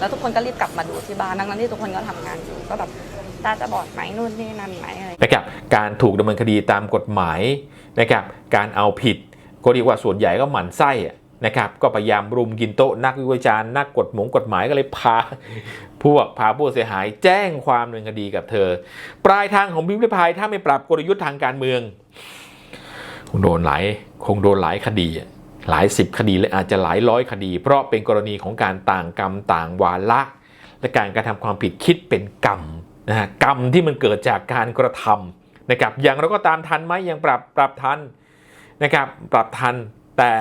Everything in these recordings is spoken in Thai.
แล้วทุกคนก็รีบกลับมาดูที่บ้านทั้งนั้นที่ทุกคนก็ทำงานอยู่ก็แบบตาจะบอดไหมนู่นนี่นั่นไหมอะไรนะครับการถูกดำเนินคดีตามกฎหมายนะครับการเอาผิด ก็เรียกว่าส่วนใหญ่ก็หมั่นไส้อะนะครับก็พยายามรุมกินโต๊ะนักวิจารณ์นักกฎหมงกฎหมายก็เลยพา พวกพาผู้เสียหายแจ้งความดำเนินคดีกับเธอ ปลายทางของพิมพ์ริพายถ้าไม่ปรับกลยุทธ์ทางการเมือง คงโดนหลายคงโดนหลายคดีอะ หลายสิบคดีและอาจจะหลายร้อยคดี เพราะเป็นกรณีของการต่างกรรมต่างวาระและการกระทำความผิดคิดเป็นกรรมนะฮะกรรมที่มันเกิดจากการกระทำนะครับอย่างเราก็ตามทันไหมยังปรับปรับทันนะครับปรับทันแต่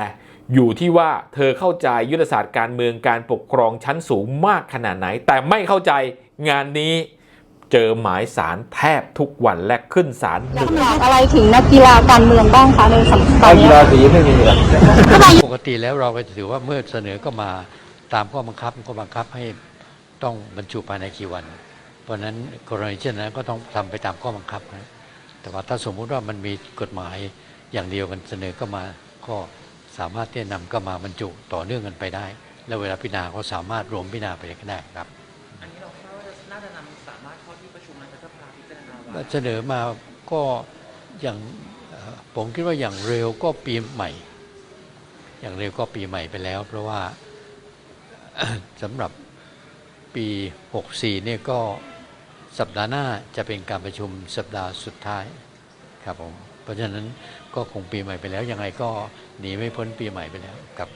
อยู่ที่ว่าเธอเข้าใจยุทธศาสตร์การเมืองการปกครองชั้นสูงมากขนาดไหน แต่ไม่เข้าใจงานนี้ เจอหมายสารแทบทุกวันและขึ้นศาลดึกฝากอะไรถึงนักกีฬาการเมืองบ้างคะในสำตอนกีนี้ฬาสีไม่มีหรอกปกติแล้วเราก็จะถือว่าเมื่อเสนอก็มาตามข้อบังคับก็บังคับให้ต้องบรรจุภายในกี่วัน เพราะฉะนั้นกรณีเช่นนั้นก็ต้องทำไปตามข้อบังคับนะแต่ว่าถ้าสมมุติว่ามันมีกฎหมายอย่างเดียวกันเสนอก็มาก็สามารถที่จะนำก็มาบรรจุต่อเนื่องกันไปได้ แล้วเวลาพิจารณาก็สามารถรวมพิจารณาไปก็ได้ครับ เสนอมาก็อย่างผมคิดว่าอย่างเร็วก็ปีใหม่ อย่างเร็วก็ปีใหม่ไปแล้ว เพราะว่าสำหรับปี 64เนี่ยก็สัปดาห์หน้าจะเป็นการประชุมสัปดาห์สุดท้ายครับผมเพราะฉะนั้นก็คงปีใหม่ไปแล้ว ยังไงก็หนีไม่พ้นปีใหม่ไปแล้วครับ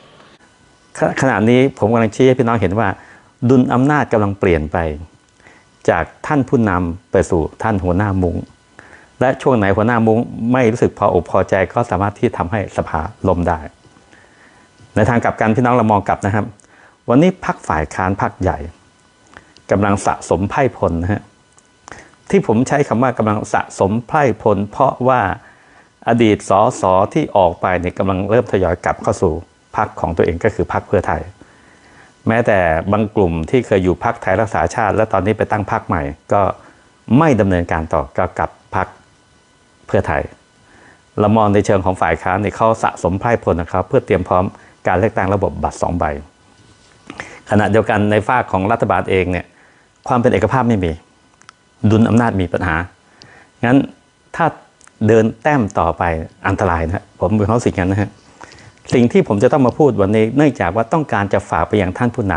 ขขณะนี้ผมกำลังชี้ให้พี่น้องเห็นว่า ดุลอำนาจกำลังเปลี่ยนไป จากท่านผู้นำไปสู่ท่านหัวหน้ามุง้งและช่วงไหนหัวหน้ามุ้งไม่รู้สึกพออกพอใจก็สามารถที่ทำให้สภาล่มได้ ในทางกลับกันพี่น้องเรามองกลับนะครับ วันนี้พักฝ่ายค้านพักใหญ่กำลังสะสมไพ่พลนะฮะที่ผมใช้คำว่ากำลังสะสมไพ่พล เพราะว่าอดีตสอสอที่ออกไปเนี่ยกำลังเริ่มทยอยกลับเข้าสู่พรรคของตัวเองก็คือพรรคเพื่อไทย แม้แต่บางกลุ่มที่เคยอยู่พรรคไทยรักษาชาติ และตอนนี้ไปตั้งพรรคใหม่ ก็ไม่ดำเนินการต่อก็กลับพรรคเพื่อไทยเรามองในเชิงของฝ่ายค้านเนี่ยเขาสะสมไพร่พลนะครับ เพื่อเตรียมพร้อมการเลือกตั้งระบบบัตรสองใบ ขณะเดียวกันในฝ้าของรัฐบาลเองเนี่ยความเป็นเอกภาพไม่มี ดุลอำนาจมีปัญหา งั้นถ้าเดินแต้มต่อไปอันตรายนะฮะผมเป็นเขามสิ่งนั้นนะฮะ สิ่งที่ผมจะต้องมาพูดวันนี้เนื่องจากว่าต้องการจะฝากไปยังท่านผู้น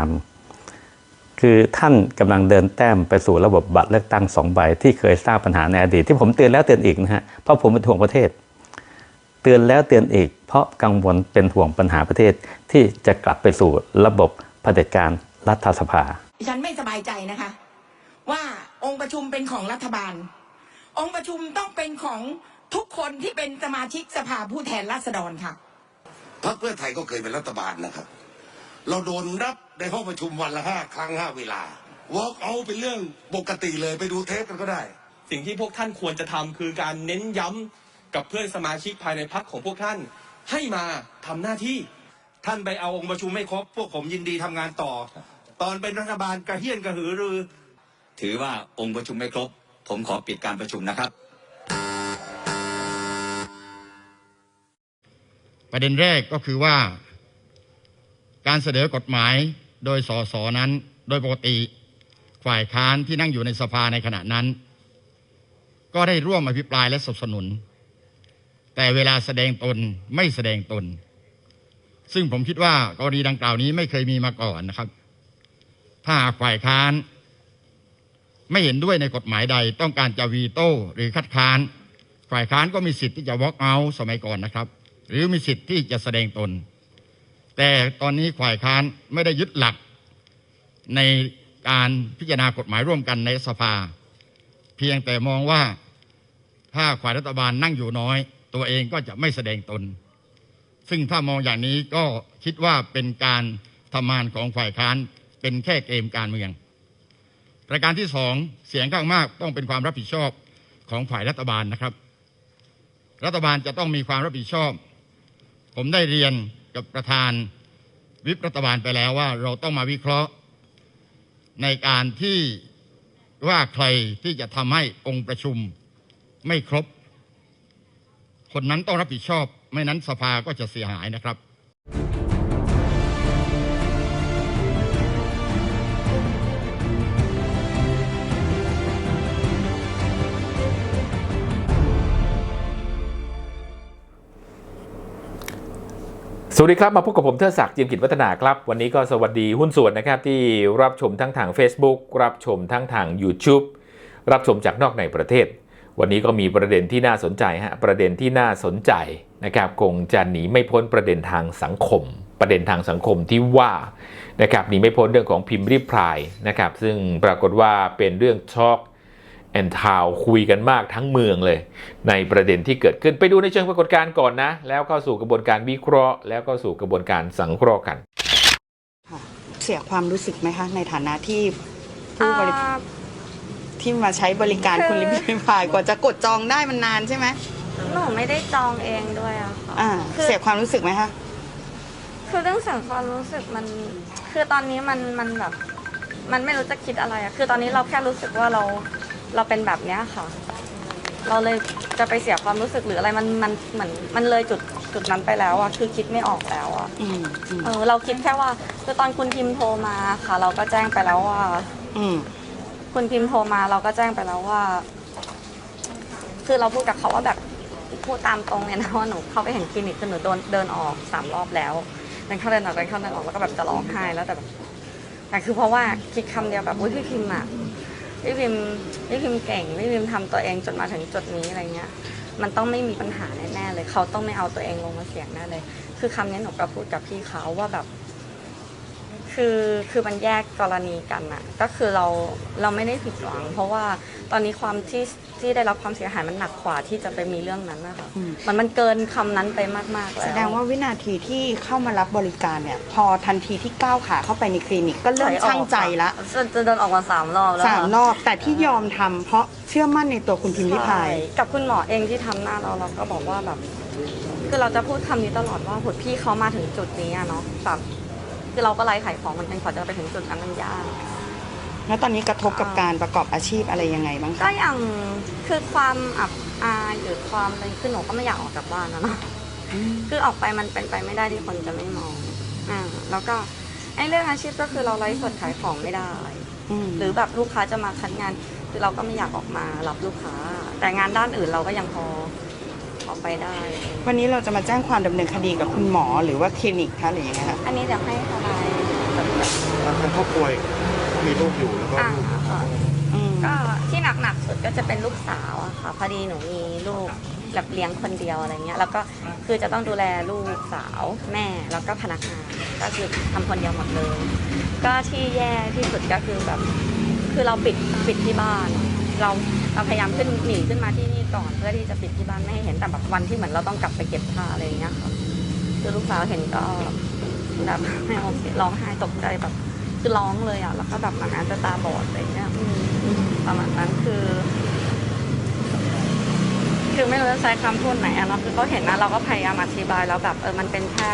ำคือท่านกำลังเดินแต้มไปสู่ระบบบัตรเลือกตั้งสองใบที่เคยสร้างปัญหาในอดีตที่ผมเตือนแล้วเตือนอีกนะฮะเพราะผมเป็นห่วงประเทศ เตือนแล้วเตือนอีก เพราะกังวลเป็นห่วงปัญหาประเทศที่จะกลับไปสู่ระบบเผด็จการรัฐสภาฉันไม่สบายใจนะคะ ว่าองค์ประชุมเป็นของรัฐบาล องค์ประชุมต้องเป็นของทุกคนที่เป็นสมาชิกสภาผู้แทนราษฎรค่ะ พรรคเพื่อไทยก็เคยเป็นรัฐบาลนะครับ เราโดนรับในห้องประชุมวันละห้าครั้งห้าเวลา walk out เป็นเรื่องปกติเลยไปดูเทปกันก็ได้ สิ่งที่พวกท่านควรจะทำคือการเน้นย้ำกับเพื่อนสมาชิกภายในพักของพวกท่านให้มาทำหน้าที่ ท่านไปเอาองค์ประชุมไม่ครบ พวกผมยินดีทำงานต่อ ตอนเป็นรัฐบาลกระเฮี้ยนกระหือรือ ถือว่าองค์ประชุมไม่ครบ ผมขอปิดการประชุมนะครับ ประเด็นแรกก็คือว่า การเสนอกฎหมายโดยสสนั้น โดยปกติฝ่ายค้านที่นั่งอยู่ในสภาในขณะนั้น ก็ได้ร่วมอภิปรายและสนับสนุน แต่เวลาแสดงตนไม่แสดงตน ซึ่งผมคิดว่ากรณีดังกล่าวนี้ไม่เคยมีมาก่อนนะครับ ถ้าฝ่ายค้าน ไม่เห็นด้วยในกฎหมายใด ต้องการจะวีโต้หรือคัดค้าน ฝ่ายค้านก็มีสิทธิ์ที่จะ walk out สมัยก่อนนะครับ หรือมีสิทธิ์ที่จะแสดงตน แต่ตอนนี้ฝ่ายค้านไม่ได้ยึดหลักในการพิจารณากฎหมายร่วมกันในสภา เพียงแต่มองว่าถ้าฝ่ายรัฐบาลนั่งอยู่น้อย ตัวเองก็จะไม่แสดงตน ซึ่งถ้ามองอย่างนี้ก็คิดว่าเป็นการทำงานของฝ่ายค้านเป็นแค่เกมการเมือง ประการที่สองเสียงข้างมากต้องเป็นความรับผิดชอบของฝ่ายรัฐบาลนะครับ รัฐบาลจะต้องมีความรับผิดชอบ ผมได้เรียนกับประธานวิปรัฐบาลไปแล้วว่า เราต้องมาวิเคราะห์ ในการที่ว่าใครที่จะทำให้องค์ประชุมไม่ครบ คนนั้นต้องรับผิดชอบ ไม่นั้นสภาก็จะเสียหายนะครับ สวัสดีครับ มาพบกับผมเทิดศักดิ์จียมกิจวัฒนาครับ วันนี้ก็สวัสดีหุ้นส่วนนะครับ ที่รับชมทั้งทาง Facebook รับชมทั้งทาง YouTube รับชมจากนอกในประเทศ วันนี้ก็มีประเด็นที่น่าสนใจฮะประเด็นที่น่าสนใจนะครับคงจะหนีไม่พ้นประเด็นทางสังคม ประเด็นทางสังคมที่ว่านะครับหนีไม่พ้นเรื่องของพิมพ์ริพรายนะครับซึ่งปรากฏว่าเป็นเรื่องช็อก แอนทาวคุยกันมากทั้งเมืองเลย ในประเด็นที่เกิดขึ้นไปดูในเชิงปรากฏการณ์ก่อนนะ แล้วเข้าสู่กระบวนการวิเคราะห์ แล้วก็สู่กระบวนการสังเคราะห์กันเสียความรู้สึกไหมคะ ในฐานะที่ผู้บริอ่าที่มาใช้บริการคือคุณลิมพิพายกว่าจะกดจองได้มันนานใช่ไหมหนูไม่ได้จองเองด้วยอะค่ะอ่าคือเสียความรู้สึกไหมคะคือเรื่องสังความรู้สึกมัน คือตอนนี้มันมันแบบ มันไม่รู้จะคิดอะไรอะคือตอนนี้เราแค่รู้สึกว่าเรา เราเป็นแบบเนี้ยค่ะ เราเลยจะไปเสียความรู้สึกหรืออะไรมันมันเหมือนมันเลยจุดจุดนั้นไปแล้วอะคือคิดไม่ออกแล้วอะอืมอืมเออเราคิดแค่ว่าคือตอนคุณพิมพ์โทรมาค่ะ เราก็แจ้งไปแล้วว่า อืมคุณพิมพ์โทรมาเราก็แจ้งไปแล้วว่า คือเราพูดกับเขาว่าแบบพูดตามตรงเลยนะว่าหนูเข้าไปเห็นคลินิกคือหนูโดนเดินออกสามรอบแล้วเดินเข้าเดินออกเดินเข้าเดินออกแล้วก็แบบจะร้องไห้แล้วแต่แบบแต่คือเพราะว่าคิดคำเดียวแบบอุ้ยพี่พิมพ์อะ พี่พิมพี่พิมเก่งพี่พิมทำตัวเองจนมาถึงจุดนี้อะไรเงี้ย มันต้องไม่มีปัญหาแน่ๆเลย เขาต้องไม่เอาตัวเองลงมาเสี่ยงแน่เลย คือคำนี้หนูก็พูดกับพี่เขาว่าแบบ คือคือมันแยกกรณีกันอะก็คือเราเราไม่ได้ผิดหวัง เพราะว่าตอนนี้ความที่ที่ได้รับความเสียหายมันหนักกว่าที่จะไปมีเรื่องนั้นนะคะอืม มันมันเกินคำนั้นไปมากๆแล้ว แสดงว่าวินาทีที่เข้ามารับบริการเนี่ย พอทันทีที่ก้าวขาเข้าไปในคลินิกก็เริ่มช่างใจละจะจะเดินออกมาสามรอบแล้วสามรอบแต่ที่ยอมทำเพราะเชื่อมั่นในตัวคุณพิมพ์ริพายใช่กับคุณหมอเองที่ทำหน้าเราเราก็บอกว่าแบบ คือเราจะพูดคำนี้ตลอดว่าผดพี่เขามาถึงจุดนี้อะเนาะแบบ คือเราก็ไล่ขายของมันเป็นขอจะไปถึงจุดนั้นมันยาก แล้วตอนนี้กระทบกับการประกอบอาชีพอะไรยังไงบ้างก็คะอย่างคือความอับอายหรือความอะไรคือหนูก็ไม่อยากออกจากบ้านนะเนาะคือออกไปมันเป็นไปไม่ได้ที่คนจะไม่มอง อ่า แล้วก็ไอ้เรื่องอาชีพก็คือเราไลฟ์สดขายของไม่ได้ มหรือแบบลูกค้าจะมาคัดงาน คือเราก็ไม่อยากออกมารับลูกค้า แต่งานด้านอื่นเราก็ยังพอ พอไปได้ วันนี้เราจะมาแจ้งความดำเนินคดีกับคุณหมอหรือว่าคลินิกคะหรือยังไงคะอันนี้เดี๋ยวให้ทนายแบบทางครอบครัวมีลูกอยู่แล้วก็อ่าค่ะอืมก็ที่หนักๆสุดก็จะเป็นลูกสาวอะค่ะพอดีหนูมีลูกแบบเลี้ยงคนเดียวอะไรเงี้ยแล้วก็คือจะต้องดูแลลูกสาวแม่แล้วก็พนักงานก็คือทำคนเดียวหมดเลย ก็ที่แย่ที่สุดก็คือแบบ คือเราปิดปิดที่บ้าน เราเราพยายามขึ้นหนีขึ้นมาที่นี่ ก่อนเพื่อที่จะปิดที่บ้านไม่ให้เห็นแต่แบบวันที่เหมือนเราต้องกลับไปเก็บผ้าอะไรอย่างเงี้ยค่ะคือลูกสาวเห็นก็แบบไม่โอเคร้องไห้ตกใจแบบ คือร้องเลยอะแล้วก็แบบมันอาจจะตาบอดอะไรเงี้ยอืมประมาณนั้นคือ คือไม่รู้จะใช้คำพูดไหนอะเนาะคือเขาเห็นนะเราก็พยายามอธิบายแล้วแบบเออมันเป็นแค่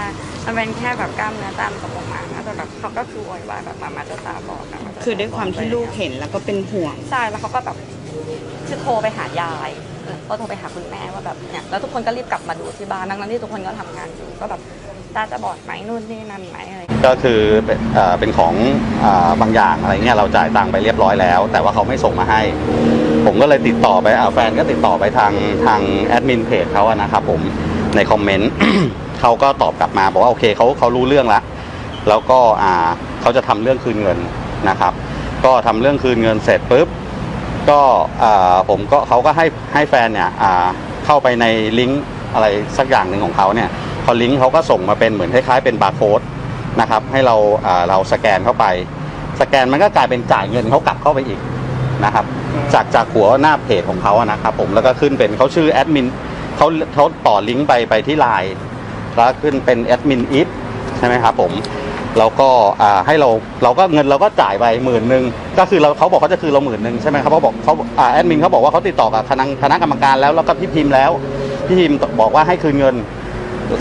มันเป็นแค่แบบกล้ามเนื้อตามกระบอกหางนะแต่แบบเขาก็คือโวยวายแบบมามาจะตาบอดนะมาจะคือด้วยความที่ลูกเห็นแล้วก็เป็นห่วงใช่แล้วเขาก็แบบคือโทรไปหายายเออ ก็โทรไปหาคุณแม่ว่าแบบเนี่ยแล้วทุกคนก็รีบกลับมาดูที่บ้านทั้งนั้นที่ทุกคนก็ทำงานอยู่ก็แบบตาจะบอดไหมนู่นนี่นั่นไหมอะไรก็คือเป็นเอ่อเป็นของอาบางอย่างอะไรเงี้ยเราจ่ายตังค์ไปเรียบร้อยแล้ว แต่ว่าเขาไม่ส่งมาให้ ผมก็เลยติดต่อไปอ่าแฟนก็ติดต่อไปทางทางแอดมินเพจเขาอะนะครับผมในคอมเมนต์ เขาก็ตอบกลับมาบอกว่าโอเคเขาเขารู้เรื่องล้วแล้วก็อ่าเขาจะทำเรื่องคืนเงินนะครับ ก็ทำเรื่องคืนเงินเสร็จปุ๊บ ก็ผมก็เขาก็ให้ให้แฟนเนี่ยเข้าไปในลิงก์อะไรสักอย่างหนึ่งของเขาเนี่ยพอลิงก์เขาก็ส่งมาเป็นเหมือนคล้ายๆเป็นบาร์โค้ดนะครับให้เราเราสแกนเข้าไป สแกนมันก็กลายเป็นจ่ายเงินเขากลับเข้าไปอีกนะครับจากจากหัวหน้าเพจของเขาอะนะครับผมแล้วก็ขึ้นเป็นเขาชื่อแอดมินเขาเขาต่อลิงก์ไปไปที่ไลน์แล้วขึ้นเป็นแอดมินอีฟ ช่ไหมครับผมแล้วก็อ่าให้เราเราก็เงินเราก็จ่ายไปหมื่นหนึ่งก็คือเราเขาบอกเขาจะคือเราหมื่นหนึ่งใช่ไหมครับเขาบอกเขาอ่าแอดมินเขาบอกว่าเขาติดต่อกับคณะคณะกรรมการแล้วแล้วก็พี่พิมพ์แล้วพี่พิมพ์บอกว่าให้คืนเงิน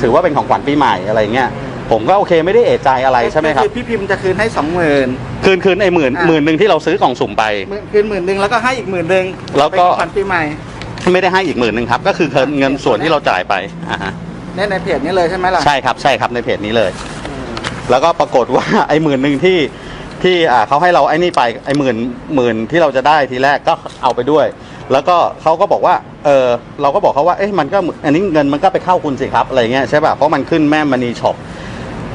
ถือว่าเป็นของขวัญปีใหม่อะไรเงี้ยผมก็โอเคไม่ได้เอะใจอะไรใช่ไหมครับคือพี่พิมพ์จะคืนให้สองหมื่น คืนคืนไอ้หมื่นหมื่นหนึ่งที่เราซื้อกล่องสุ่มไป คืนหมื่นหนึ่งแล้วก็ให้อีกหมื่นหนึ่งแล้วก็ เป็นของขวัญปีใหม่ ไม่ได้ให้อีกหมื่นหนึ่งครับ ก็คือเงินส่วนที่เราจ่ายไปอ่าฮะ ในในเพจนี้เลยใช่ไหมล่ะใช่ครับใช่ครับในเพจนี้เลย แล้วก็ปรากฏว่า ไอ้หมื่นหนึ่งที่ที่อ่าเขาให้เราไอ้นี่ไปไอ้หมื่นหมื่นที่เราจะได้ทีแรกก็เอาไปด้วย แล้วก็เขาก็บอกว่าเออเราก็บอกเขาว่าเอ๊ะมันก็อันนี้เงินมันก็ไปเข้าคุณสิครับอะไรเงี้ยใช่ป่ะเพราะมันขึ้นแม่มณีช็อป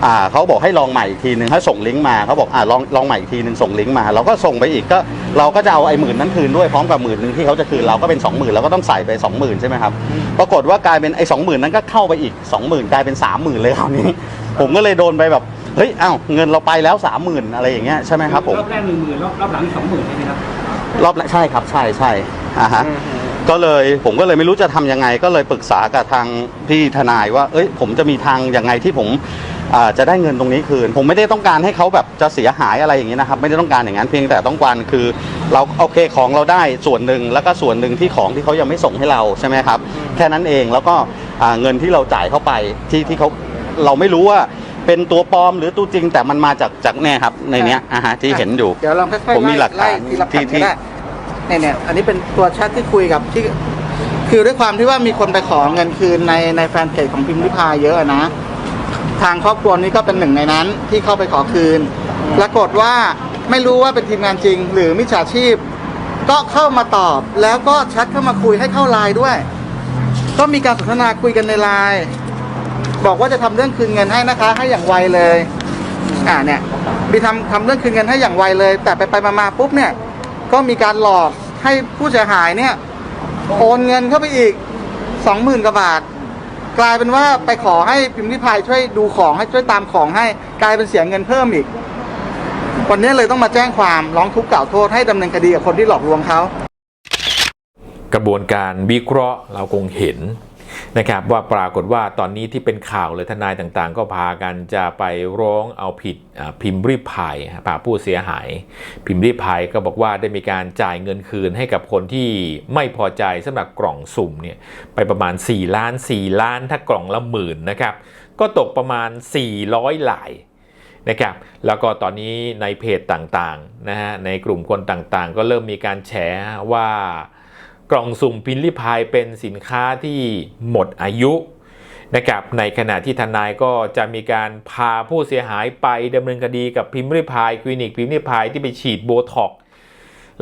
อ่าเขาบอกให้ลองใหม่อีกทีหนึ่งให้ส่งลิงก์มาเขาบอกอ่าลองลองใหม่อีกทีหนึ่งส่งลิงก์มา เราก็ส่งไปอีกก็เราก็จะเอาไอ้หมื่นนั้นคืนด้วยพร้อมกับหมื่นหนึ่งที่เขาจะคืนเราก็เป็นสองหมื่นเราก็ต้องใส่ไปสองหมื่นใช่ไหมครับปรากฏว่ากลายเป็นไอ้สองหมื่นนั้นก็เข้าไปอีกสองหมื่นกลายเป็นสามหมื่นเลยคราวนี้ ผมก็เลยโดนไปแบบเฮ้ยอ้าวเงินเราไปแล้วสามหมื่นอะไรอย่างเงี้ยใช่ไหมครับผมรอบแรกหนึ่งหมื่นรอบรอบหลังสองหมื่นใช่ไหมครับรอบแรกใช่ครับใช่ใช่อ่าฮะ ก็เลยผมก็เลยไม่รู้จะทำยังไง ก็เลยปรึกษากับทางพี่ทนายว่า เอ้ย ผมจะมีทางยังไงที่ผมอ่าจะได้เงินตรงนี้คืน ผมไม่ได้ต้องการให้เขาแบบจะเสียหายอะไรอย่างนี้นะครับไม่ได้ต้องการอย่างนั้นเพียงแต่ต้องการคือ เราโอเคของเราได้ส่วนหนึ่งแล้วก็ส่วนหนึ่งที่ของที่เขายังไม่ส่งให้เราใช่ไหมครับแค่นั้นเองแล้วก็อ่าเงินที่เราจ่ายเข้าไปที่ที่เขาเราไม่รู้ว่าเป็นตัวปลอมหรือตัวจริงแต่มันมาจากจากเนี่ยครับในเนี้ยอ่าฮะที่เห็นอยู่ เดี๋ยวลองค่อยๆผมมีหลักฐานไทีละแผ่ที่นก็ที่ได้ เนี่ยเนี่ยอันนี้เป็นตัวแชทที่คุยกับที่ คือด้วยความที่ว่ามีคนไปขอเงินคืนในในแฟนเพจของพิมพ์ริพายเยอะนะ ทางครอบครัวนี้ก็เป็นหนึ่งในนั้นที่เข้าไปขอคืน ปรากฏว่าไม่รู้ว่าเป็นทีมงานจริง หรือมิจฉาชีพ ก็เข้ามาตอบ แล้วก็แชทเข้ามาคุยให้เข้าไลน์ด้วย ก็มีการสนทนาคุยกันในไลน์บอกว่าจะทำเรื่องคืนเงินให้นะคะ ให้อย่างไวเลย อ่าเนี่ยมีทำทำเรื่องคืนเงินให้อย่างไวเลย แต่ไปไปมามาปุ๊บเนี่ย ก็มีการหลอกให้ผู้เสียหายเนี่ย โอนเงินเข้าไปอีกสองหมื่นกว่าบาท กลายเป็นว่าไปขอให้พิมพ์ริพายช่วยดูของให้ช่วยตามของให้กลายเป็นเสียเงินเพิ่มอีก วันนี้เลยต้องมาแจ้งความร้องทุกข์กล่าวโทษให้ดำเนินคดีกับคนที่หลอกลวงเขา กระบวนการวิเคราะห์เราคงเห็น นะครับว่าปรากฏว่าตอนนี้ที่เป็นข่าวเลยทนายต่างๆ ก็พากันจะไปร้องเอาผิดพิมพ์ริพายพาผู้เสียหาย พิมพ์ริพายก็บอกว่าได้มีการจ่ายเงินคืนให้กับคนที่ไม่พอใจสำหรับกล่องสุ่มเนี่ยไปประมาณ 4 ล้าน 4 ล้านถ้ากล่องละหมื่นนะครับก็ตกประมาณ 400 หลายนะครับแล้วก็ตอนนี้ในเพจต่างๆนะฮะในกลุ่มคนต่างๆ ก็เริ่มมีการแฉว่า กล่องสุ่มพินลิพายเป็นสินค้าที่หมดอายุนะครับในขณะที่ทนายก็จะมีการพาผู้เสียหายไปดำเนินคดีกับพิมพ์ริพายคลินิกพิมพ์ริพายที่ไปฉีดโบท็อก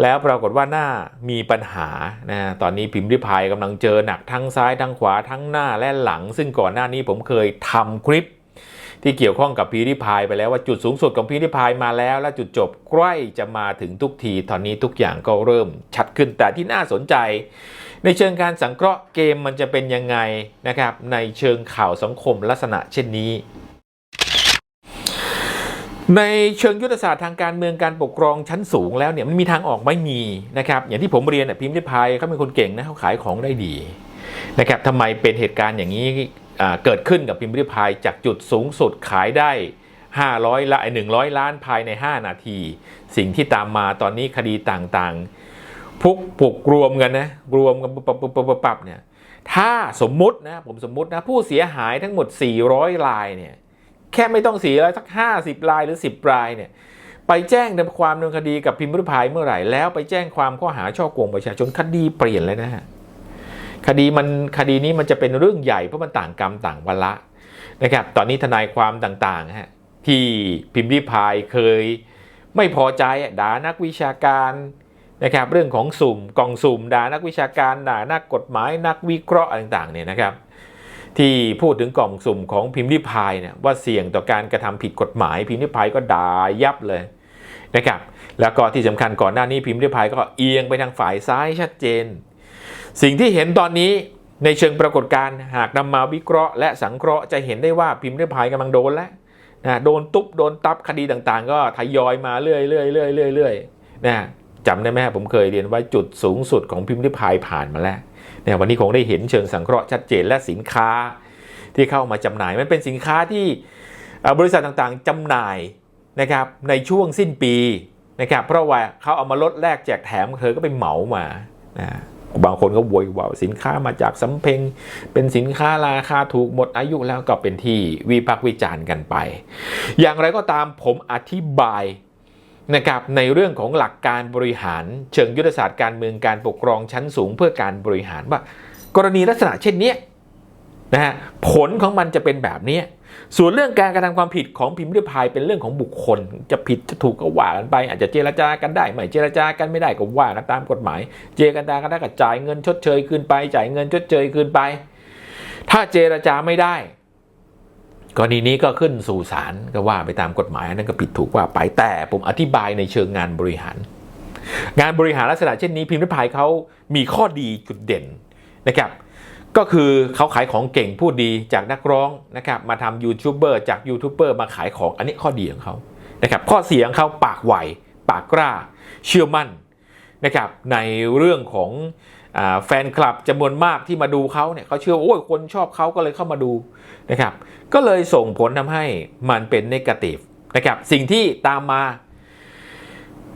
แล้วปรากฏว่าหน้ามีปัญหานะตอนนี้พิมพ์ริพายกำลังเจอหนักทั้งซ้ายทั้งขวาทั้งหน้าและหลัง ซึ่งก่อนหน้านี้ผมเคยทำคลิป ที่เกี่ยวข้องกับพีริพายไปแล้วว่าจุดสูงสุดของพีริพายมาแล้ว และจุดจบใกล้จะมาถึงทุกที ตอนนี้ทุกอย่างก็เริ่มชัดขึ้นแต่ที่น่าสนใจ ในเชิงการสังเคราะห์เกมมันจะเป็นยังไงนะครับในเชิงข่าวสังคมลักษณะเช่นนี้ในเชิงยุทธศาสตร์ทางการเมืองการปกครองชั้นสูงแล้วเนี่ยมันมีทางออกไม่มีนะครับอย่างที่ผมเรียนน่ะพิมพ์ริพายเขาเป็นคนเก่งนะเขาขายของได้ดี นะครับทำไมเป็นเหตุการณ์อย่างนี้เกิดขึ้นกับพิมพ์ริพายจากจุดสูงสุดขายได้ 500ละ100 ล้านภายใน 5 นาที สิ่งที่ตามมาตอนนี้คดีต่างๆพุกปลุกรวมกันนะรวมกันปับปับปับปับเนี่ยถ้าสมมุตินะผมสมมุตินะผู้เสียหายทั้งหมด 400 รายเนี่ยแค่ไม่ต้องเสียอะไรสัก 50 รายหรือ 10 รายเนี่ยไปแจ้งดำความดำเนินคดีกับพิมพ์ริพายเมื่อไหร่แล้วไปแจ้งความข้อหาช่อโกงประชาชนคดีเปลี่ยนเลยนะฮะ คดีมันคดีนี้มันจะเป็นเรื่องใหญ่เพราะมันต่างกรรมต่างวาระนะครับ ตอนนี้ทนายความต่างๆฮะที่พิมพ์ริพายเคยไม่พอใจด่านักวิชาการนะครับเรื่องของสุ่มกล่องสุ่มด่านักวิชาการด่านักกฎหมายนักวิเคราะห์ต่างๆเนี่ยนะครับ ที่พูดถึงกล่องสุ่มของพิมพ์ริพายเนี่ยว่าเสี่ยงต่อการกระทำผิดกฎหมาย พิมพ์ริพายก็ด่ายับเลยนะครับแล้วก็ที่สำคัญก่อนหน้านี้พิมพ์ริพายก็เอียงไปทางฝ่ายซ้ายชัดเจน สิ่งที่เห็นตอนนี้ในเชิงปรากฏการณ์หากนำมาวิเคราะห์และสังเคราะห์จะเห็นได้ว่าพิมพ์ริพายกำลังโดนแล้วนะโดนตุ๊บโดนตับคดีต่างๆ ก็ทยอยมาเรื่อยๆเรื่อยๆเรื่อยๆนะจำได้ไหมผมเคยเรียนไว้จุดสูงสุดของพิมพ์ริพายผ่านมาแล้วเนี่ยวันนี้คงได้เห็นเชิงสังเคราะห์ชัดเจนและสินค้าที่เข้ามาจำหน่ายมันเป็นสินค้าที่บริษัทต่างๆจำหน่ายนะครับในช่วงสิ้นปีนะครับเพราะว่าเขาเอามาลดแลกแจกแถมเธอก็ไปเหมามานะ บางคนก็โวยว่าสินค้ามาจากสำเพ็ง เป็นสินค้าราคาถูกหมดอายุแล้วก็เป็นที่วิพากษ์วิจารณ์กันไป อย่างไรก็ตามผมอธิบายนะครับในเรื่องของหลักการบริหาร เชิงยุทธศาสตร์การเมืองการปกครองชั้นสูงเพื่อการบริหารว่ากรณีลักษณะเช่นนี้นะฮะผลของมันจะเป็นแบบนี้ ส่วนเรื่องการกระทำความผิดของพิมพ์ริพายเป็นเรื่องของบุคคล จะผิดจะถูกก็ว่ากันไป อาจจะเจรจากันได้ไม่เจรจากันไม่ได้ก็ว่ากันตามกฎหมาย เจรจากันได้ก็จ่ายเงินชดเชยคืนไป จ่ายเงินชดเชยคืนไป ถ้าเจรจาไม่ได้กรณีนี้ก็ขึ้นสู่ศาลก็ว่าไปตามกฎหมายนนั่นก็ผิดถูกว่าไปแต่ผมอธิบายในเชิงงานบริหาร งานบริหารลักษณะเช่นนี้พิมพ์ริพายเขามีข้อดีจุดเด่นนะครับ ก็คือเขาขายของเก่งพูดดีจากนักร้องนะครับมาทำยูทูบเบอร์จากยูทูบเบอร์มาขายของอันนี้ข้อดีของเขานะครับข้อเสียของเขาปากไวปากกล้า เชื่อมั่นนะครับในเรื่องของอแฟนคลับจำนวนมากที่มาดูเขาเนี่ยเขาเชื่อโอ้ยคนชอบเขาก็เลยเข้ามาดูนะครับก็เลยส่งผลทำให้มันเป็นนกาทีฟนะครับสิ่งที่ตามมา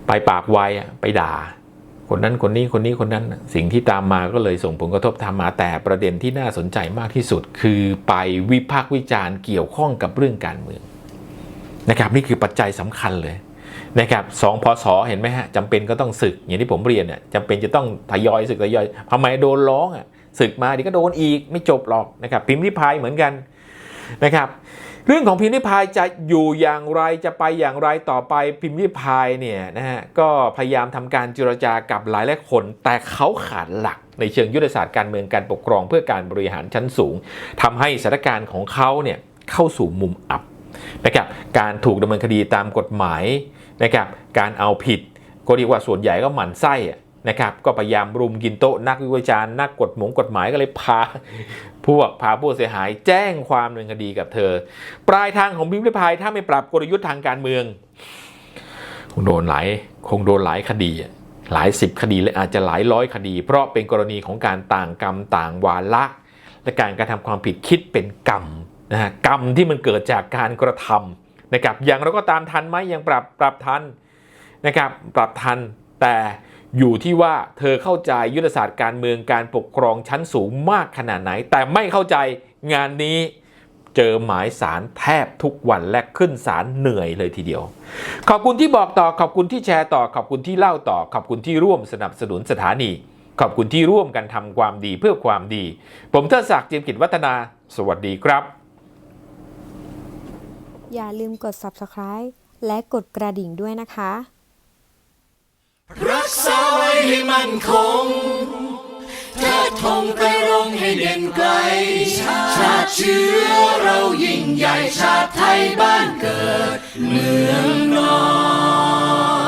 ไปปากไวอะไปด่า คนนั้นคนนี้คนนี้คนนั้น สิ่งที่ตามมาก็เลยส่งผลกระทบตามมาแต่ประเด็นที่น่าสนใจมากที่สุด คือไปวิพากษ์วิจารณ์เกี่ยวข้องกับเรื่องการเมืองนะครับนี่คือปัจจัยสำคัญเลยนะครับสองพศเห็นไหมฮะจำเป็นก็ต้องศึกอย่างที่ผมเรียนเนี่ยจำเป็นจะต้องทยอยศึกทยอยทำไมโดนร้องอะศึกมาเดี๋ยวก็โดนอีกไม่จบหรอกนะครับพิมพ์ริพายเหมือนกันนะครับ เรื่องของพิมพ์ริพายจะอยู่อย่างไรจะไปอย่างไรต่อไปพิมพ์ริพายเนี่ยนะฮะก็พยายามทำการเจรจากับหลายหลายคน แต่เขาขาดหลักในเชิงยุทธศาสตร์การเมืองการปกครองเพื่อการบริหารชั้นสูงทำให้สถานการณ์ของเขาเนี่ยเข้าสู่มุมอับนะครับการถูกดำเนินคดีตามกฎหมายนะครับการเอาผิดก็เรียกว่าส่วนใหญ่ก็หมั่นไส้อะ นะครับก็พยายามรุมกินโต๊ะนักวิจารณ์นักกฎหมงกฎหมายก็เลยพา พวกพาผู้เสียหายแจ้งความดำเนินคดีกับเธอ ปลายทางของพิมพ์ริพายถ้าไม่ปรับกลยุทธ์ทางการเมือง คงโดนหลายคงโดนหลายคดี หลายสิบคดีและอาจจะหลายร้อยคดี เพราะเป็นกรณีของการต่างกรรมต่างวาระและการกระทำความผิดคิดเป็นกรรมนะฮะกรรมที่มันเกิดจากการกระทำนะครับอย่างเราก็ตามทันไหมยังปรับปรับทันนะครับปรับทันแต่ อยู่ที่ว่าเธอเข้าใจยุทธศาสตร์การเมืองการปกครองชั้นสูงมากขนาดไหน แต่ไม่เข้าใจงานนี้เจอหมายสารแทบทุกวันและขึ้นศาลเหนื่อยเลยทีเดียว ขอบคุณที่บอกต่อขอบคุณที่แชร์ต่อขอบคุณที่เล่าต่อ ขอบคุณที่ร่วมสนับสนุนสถานี ขอบคุณที่ร่วมกันทำความดีเพื่อความดี ผมเทดศักดิ์จียมกิจวัฒนา สวัสดีครับ อย่าลืมกด subscribe และกดกระดิ่งด้วยนะคะ รักษาไว้ให้มันคงเธอทงกระรงให้เด่นไกล ชาติเชื้อเรายิ่งใหญ่ชาติไทยบ้านเกิด เมืองนอน